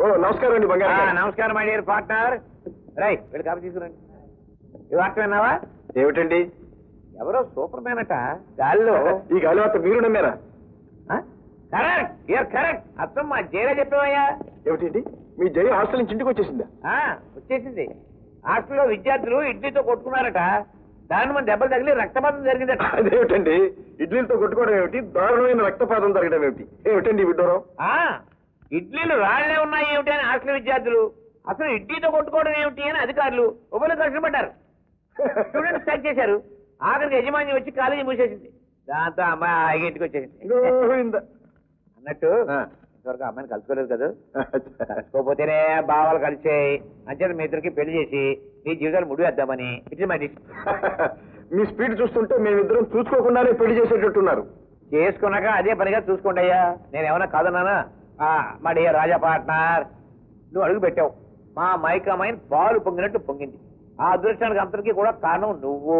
ఓ నమస్కారం అండి బంగారు. నమస్కారం మై డియర్ పార్ట్నర్. రై వీళ్ళు కాపీ తీసుకురండి. ఈ వార్త విన్నావా? ఏమిటండి? ఎవరో సూపర్ మ్యాన్ అట గాల్లో. ఈ గాలి వార్త మీరు నమ్మారా? Correct correct. అర్థం మా జైలా చెప్పావయ్యా. ఏమిటండి? మీ జయ హాస్టల్ నుంచి ఇంటికి వచ్చేసిందా? ఆ, వచ్చేసింది. హాస్టల్లో విద్యార్థులు ఇడ్లీతో కొట్టుకున్నారట. దాని మన దెబ్బలు తగిలి రక్తపాతం జరిగిందట. అదేమిటండి? ఇడ్లీలతో కొట్టుకోవడం ఏమిటి? దారుణమైన రక్తపాతం జరగడం ఏమిటి? ఏమిటండి విడ్డూరం? ఇడ్లీలు రాళ్ళే ఉన్నాయి ఏమిటి అని హాస్టల్ విద్యార్థులు? అసలు ఇడ్లీతో కొట్టుకోవడం ఏమిటి అని అధికారులు ఉభయలు కష్టపడ్డారు. స్టూడెంట్స్ స్ట్రైక్ చేశారు. ఆఖరికి యజమాని వచ్చి కాలేజీ మూసేసింది. దాంతో అమ్మాయి హాయిగా ఇంటికి వచ్చేసింది. అన్నట్టు. ఇంతవరకు అమ్మాయిని కలుసుకోలేదు కదా. కలుసుకోపోతేనే భావాలు కలిసాయి. అంచేత మీ ఇద్దరికి పెళ్ళి చేసి మీ జీవితాలు ముడివేద్దామని ఇట్లా మరి మీ స్పీడ్ చూస్తుంటే మేమిద్దరం చూసుకోకుండానే పెళ్ళి చేసేటట్టున్నారు. చేసుకున్నాక అదే పనిగా చూసుకోండి అయ్యా. నేను ఏమన్నా కాదన్నానా? మా రాజా పార్ట్నర్ నువ్వు అడుగు పెట్టావు మా మైకమైన పాలు పొంగినట్టు పొంగింది ఆ అదృష్టానికి అంతటికీ కూడా కారణం నువ్వు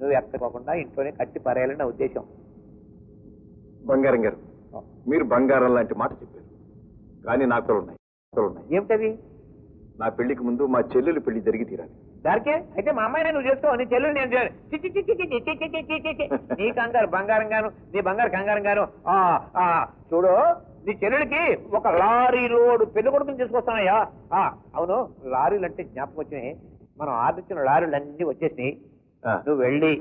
నువ్వు ఎక్కకోకుండా ఇంట్లోనే కట్టి పరేయాలని ఉద్దేశం బంగారం గారు మీరు బంగారం లాంటి మాట చెప్పారు కానీ నాకు ఉన్నాయి ఏమిటవి నా పెళ్ళికి ముందు మా చెల్లెలు పెళ్ళి జరిగి తీరాలి దానికే అయితే మా అమ్మాయి నువ్వు చేస్తావు నీ చెల్లెలు నేను నీ కంగారు బంగారం గాను నీ బంగారు కంగారం గాను చూడు నీ చెల్లెడికి ఒక లారీ లోడు పెళ్ళి కొడుకుని తీసుకొస్తానయ్యా. ఆ, అవును లారీలు అంటే జ్ఞాపకం వచ్చినాయి. మనం ఆర్డర్ ఇచ్చిన లారీలు అన్ని వచ్చేసినాయి. ఆ. నువ్వు వెళ్ళి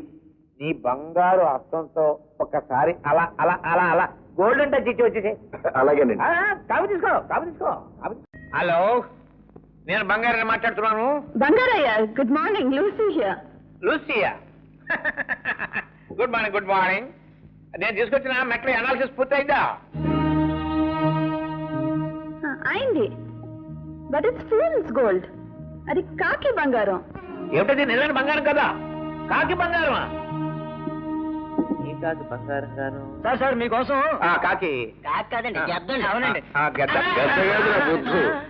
నీ బంగారు హస్తంతో ఒక్కసారి అలా అలా అలా అలా గోల్డెన్ టచ్ ఇచ్చి వచ్చేసి అలాగేనండి కావి తీసుకో కావి తీసుకో హలో నేను బంగారం మాట్లాడుతున్నాను. Bangarayya good morning Lucy here Lucia good morning good morning నేను తీసుకొచ్చిన మెట్ల అనాలిసిస్ పూర్తయిందా? అయింది. బట్ ఇట్స్ ఫూల్స్ గోల్డ్ అది కాకి బంగారం. ఏమిటది? నిజమైన బంగారం కదా. కాకి బంగారమా? ఈ కాకి బంగారం గాను. సార్ సార్ మీకోసం. ఆ, కాకి. కాదండి అవునండి. గద్ద బుద్ధు.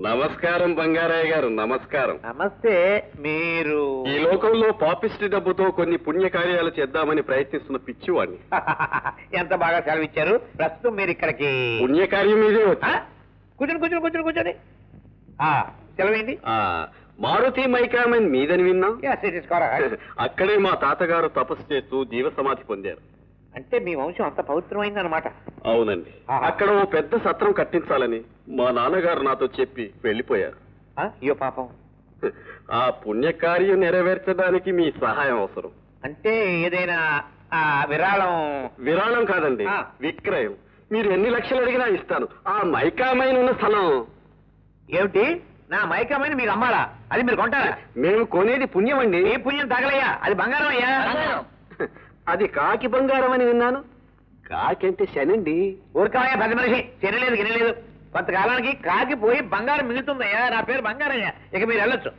నమస్కారం బంగారయ్య గారు. నమస్కారం. నమస్తే మీరు. ఈ లోకంలో పాపిస్టి డబ్బుతో కొన్ని పుణ్యకార్యాలు చేద్దామని ప్రయత్నిస్తున్న పిచ్చివాడిని. ఎంత బాగా సెలవు ఇచ్చారు ప్రస్తుతం మీరు ఇక్కడికి. పుణ్యకార్యం మీదే ఆ? వచ్చి కూర్చోండి కూర్చోండి కూర్చోండి కూర్చోండి. ఆ, మారుతి మైకామన్ మీదని విన్నాం? Yes, it is correct. అక్కడే మా తాతగారు తపస్సు చేస్తూ జీవ సమాధి పొందారు. అంటే మీ వంశం అంత పవిత్రమైంది అనమాట అవునండి. అక్కడ ఓ పెద్ద సత్రం కట్టించాలని మా నాన్నగారు నాతో చెప్పి వెళ్ళిపోయారు. అయ్యో పాపం. ఆ పుణ్యకార్యం నెరవేర్చడానికి మీ సహాయం అవసరం. అంటే ఏదైనా ఆ, విరాళం. విరాళం కాదండి ఆ. విక్రయం. మీరు ఎన్ని లక్షలు అడిగినా ఇస్తాను. ఆ మైకామైన ఉన్న స్థలం. ఏమిటి? నా మైకమైన మీరు అమ్మాలా? అది మీరు కొంటారా? మేము కొనేది పుణ్యం అండి ఏ పుణ్యం తగలయ్యా. అది బంగారం అయ్యా. అది కాకి బంగారం అని విన్నాను. కాకి అంటే శనండి. ఊరుకోవయ్యా పెద్ద మనిషి. తినలేదు గినలేదు. కొంతకాలానికి కాకి పోయి బంగారం మిగులుతుందయ్యా. నా పేరు బంగారయ్యా. ఇక మీరు వెళ్ళొచ్చు.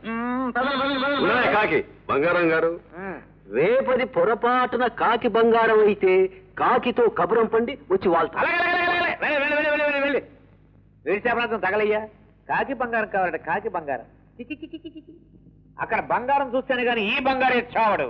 కాకి బంగారం గారు. రేపది పొరపాటున కాకి బంగారం అయితే కాకితో కబురం పండి వచ్చి. వెళ్ళి, వెళ్ళి, వెళ్ళి, వెళ్ళి, వెళ్ళి. వేడి చేపలంతం తగలయ్యా. కాకి బంగారం కావాలంటే కాకి బంగారం. అక్కడ బంగారం చూస్తేనే కానీ ఈ బంగారం చావడు.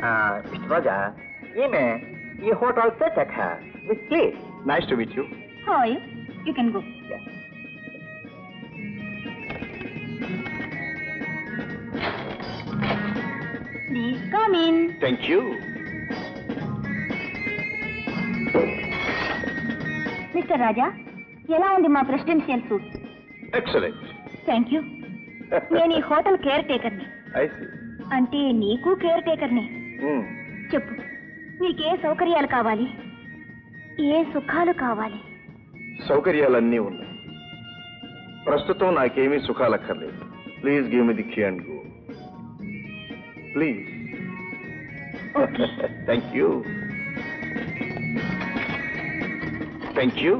Shraja, Ime, ye hotel Sechatha, this place. Nice to meet you. How are you? You can go. Yeah. Please come in. Thank you. Mr. Raja, ఎలా ఉంది మా presidential suite excellent thank you నేను ఈ హోటల్ కేర్ టేకర్ని అంటే నీకు care టేకర్ని చెప్పు. నీకే సౌకర్యాలు కావాలి. ఏ సుఖాలు కావాలి? సౌకర్యాలన్నీ ఉన్నాయి. ప్రస్తుతం నాకేమీ సుఖాలక్కర్లేదు. Please give me the key and go please thank you thank you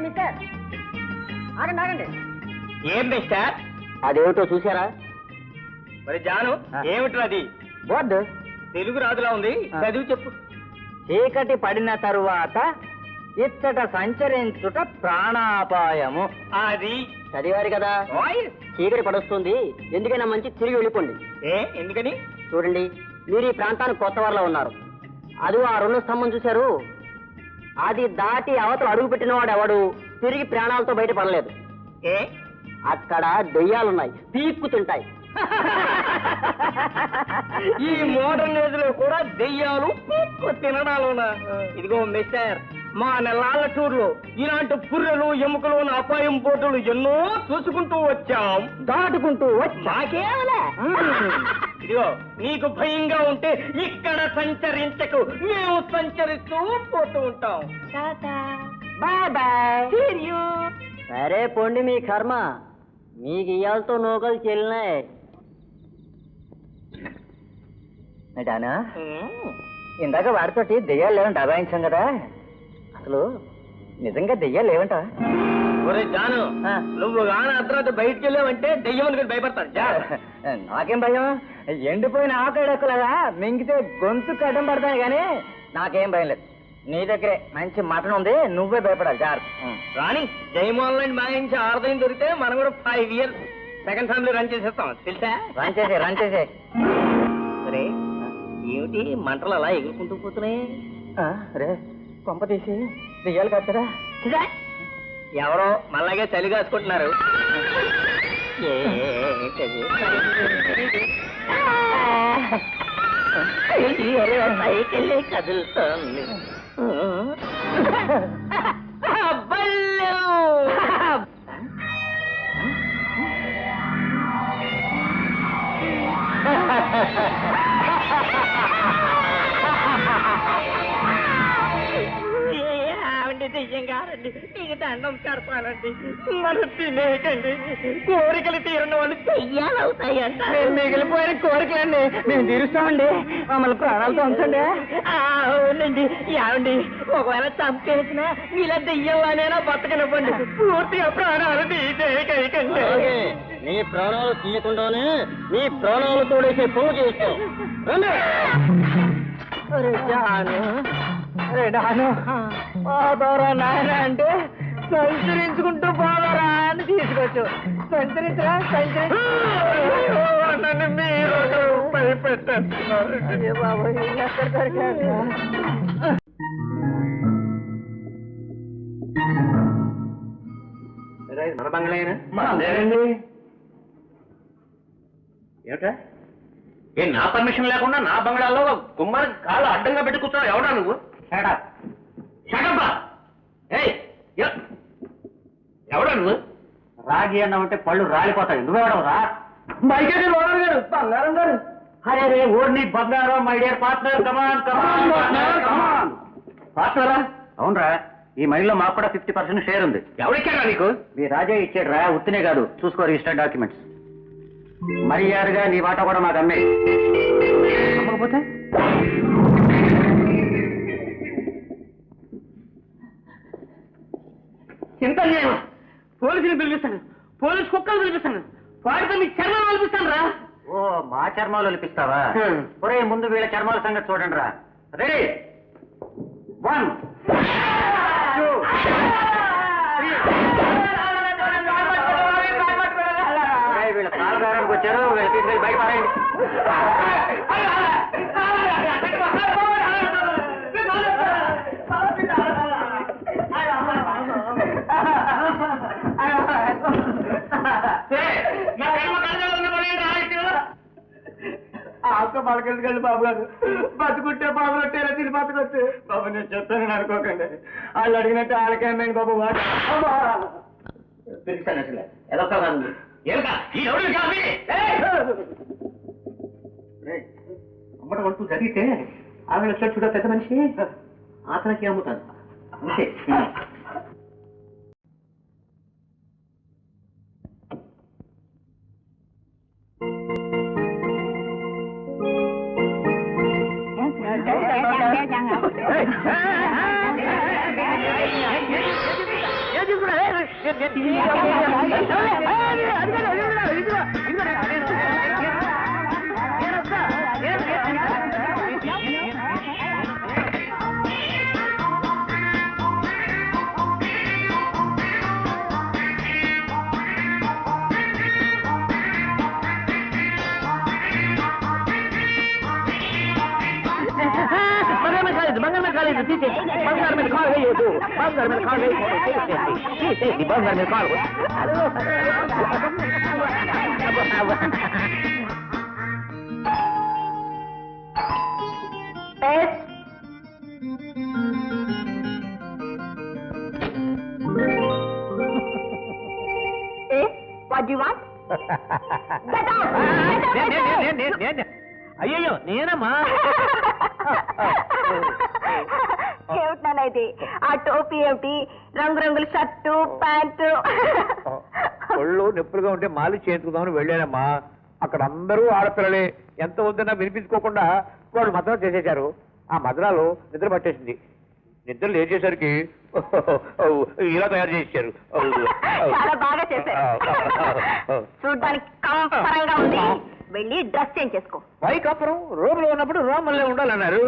mister. ఆగండి ఆగండి. ఏం మిస్టర్? అదేమిటో చూసారా మరి జాను ఏమిట్రా అది? బోర్డు. తెలుగు రాదులా ఉంది? చదివి చెప్పు. చీకటి పడిన తరువాత ఇచ్చట సంచరించుట ప్రాణాపాయము. అది. చదివారు కదా? చీకటి పడొస్తుంది. ఎందుకైనా మంచి తిరిగి వెళ్ళిపోండి. ఏ ఎందుకని? చూడండి మీరు ఈ ప్రాంతానికి కొత్త వారిలో ఉన్నారు. అది ఆ రెండు స్తంభం చూశారు. అది దాటి అవతల అడుగు పెట్టిన వాడు ఎవడు తిరిగి ప్రాణాలతో బయటపడలేదు ఏ? అక్కడ దెయ్యాలున్నాయి. పీక్కు తింటాయి ఈ మోడర్న్ ఏజ్లో కూడా దెయ్యాలు పీక్కు తినడాలునా ఇదిగో మిస్టర్ మా నెలాళ్ళ టూర్లో ఇలాంటి పుర్రెలు ఎముకలు అపాయం బోటులు ఎన్నో చూసుకుంటూ వచ్చాం. దాటుకుంటూ వచ్చి. నాకేమలే ఇదిగో నీకు భయంగా ఉంటే ఇక్కడ సంచరించకు. మేము సంచరిస్తూ పోతూ ఉంటాం. Bye bye. సరే పొండి మీ కర్మ. మీకు ఇయ్యాలతో నూకలు చెల్లినాయి డానా ఇందాక వాడితోటి దెయ్యాలు లేవంట అభాయించాం కదా. అసలు నిజంగా దెయ్యాలు లేవంట? ఒరే జాను. నువ్వు గాన అర్ధరాత్రి బయటికి వెళ్ళావంటే దెయ్యం అనుకుని భయపడతాను. జా నాకేం భయం? ఎండిపోయిన ఆకడెక్కలగా మింగితే గొంతు కడ్డం పడతాయి కానీ నాకేం భయం లేదు. నీ దగ్గరే మంచి మటన్ ఉంది నువ్వే భయపడాలి జాగ్రత్త. రాణి జయమోహన్ లాంటి మాయించి ఆరుదయం దొరికితే మనం కూడా five years second family run చేసేస్తాం తెలుసా? రన్ చేసే రన్ చేసే సరే ఏమిటి మంటలు అలా ఎగురుకుంటూ పోతున్నాయి? రే కొంప తీసి దెయ్యాలు కట్టరా? ఎవరో మళ్ళాగే చలి కాసుకుంటున్నారు? సైకిల్ కదులుతోంది Ha ha ha ha! కాదండి నీకు దండం పెడతానండి మనం తినేయకండి. కోరికలు తీరిన వాళ్ళు మేము మిగిలిపోయిన కోరికలండి మేము తీరుస్తామండి. మమ్మల్ని ప్రాణాలతో ఉంచండి అవునండి. ఏమండి? ఒకవేళ చంపేసినా ఇలా దెయ్యంలానైనా బతకనివ్వండి పూర్తిగా ప్రాణాలు తీసేయకండి. నీ ప్రాణాలు తీయకుండానే నీ ప్రాణాలు తోడేసి పువ్వు చేస్తాం. అరే జాను. అరే డాను. పోదోరా నాయన అంటే సంచరించుకుంటూ పోదోరా అని తీసుకొచ్చు. సంచరించరా? నన్ను మీరు భయపెట్టేస్తున్నారు అయ్యో బాబు ఎక్కడ దొరికారు మన బంగ్లాయేనా? లేదండి ఏమిటా ఏ నా పర్మిషన్ లేకుండా నా బంగ్లాలో గుమ్మని కాళ్ళు అడ్డంగా పెట్టి కూర్చున్నావు. ఎవడా నువ్వు? ఎవడా నువ్వు? రాగి అన్నం అంటే పళ్ళు రాలిపోతాయి. నువ్వెవడవురా? మైకేది ఓనర్ గారు బంగారం గారు. అరే రే ఓర్ని బంగారం my dear partner come on come on come on పార్ట్నరా అవునరా ఈ మైల్లో మాకు కూడా ఫిఫ్టీ పర్సెంట్ షేర్ ఉంది. ఎవరిచ్చారా నీకు? మీ రాజా ఇచ్చాడు రా ఉత్తినే కాదు. చూసుకో రిజిస్టర్ డాక్యుమెంట్స్ మర్యాదగా నీ వాటా కూడా మాకు అమ్మే. అమ్మకపోతే? చింత నేను పోలీసులు పిలిపిస్తాను. పోలీసు కుక్కలు పిలిపిస్తాను. వాడితో మీ చర్మం పిలిపిస్తాను రా. ఓ మా చర్మాలు ఒలిపిస్తావా హ్మ్. ఒరే ముందు వీళ్ళ చర్మాల సంగతి చూడండి రా. రెడీ? వన్. టూ. వీళ్ళ కాలదారానికి వచ్చారు. వీళ్ళ తీసుకెళ్ళి బయట పారేయండి. ఆక పలకెళ్ళి బాబు గారు? బతుకుంటే బాబు కొట్టేలా తిని బతుకొచ్చు. బాబు నేను చెప్తాను అనుకోకండి. వాళ్ళు అడిగినట్టు వాళ్ళకేమైంది బాబు కాదు కాదు అమ్మట వంటూ జరిగితే ఆమె వచ్చాడు చూడ పెద్ద మనిషి అతనికి అమ్ముతాను. అంతే. அது బంగారం మీద కాలేదు బంగారం మీద కాలేదు తీసేసి బంగారం మీద కాలు వేయొద్దు బంగారం మీద కాలు వేయకూడదు తీసేసి తీసేసి బంగారం మీద కాలు వాట్ యు వాంట్ అయ్యో ఏమిటనైతే ఆ టోపీ ఏమిటి? రంగురంగుల షర్టు ప్యాంటు. ఒళ్ళు నొప్పులుగా ఉంటే మాలి చేయించుకుందామని వెళ్ళానమ్మా. అక్కడ అందరూ ఆడపిల్లలే. ఎంత వద్దన్నా వినిపించుకోకుండా వాళ్ళు మద్రం చేసేశారు. ఆ మద్రాలు నిద్ర పట్టేసింది. నిద్ర లేచేసరికి ఇలా తయారు చేశారు. చాలా బాగా చేశారు. చూడ్డానికి కంపరంగా ఉంది. వెళ్ళి డ్రెస్ చేంజ్ చేసుకో. పైకప్పురం రోడ్లో ఉన్నప్పుడు రోమల్లే ఉండాలన్నారు.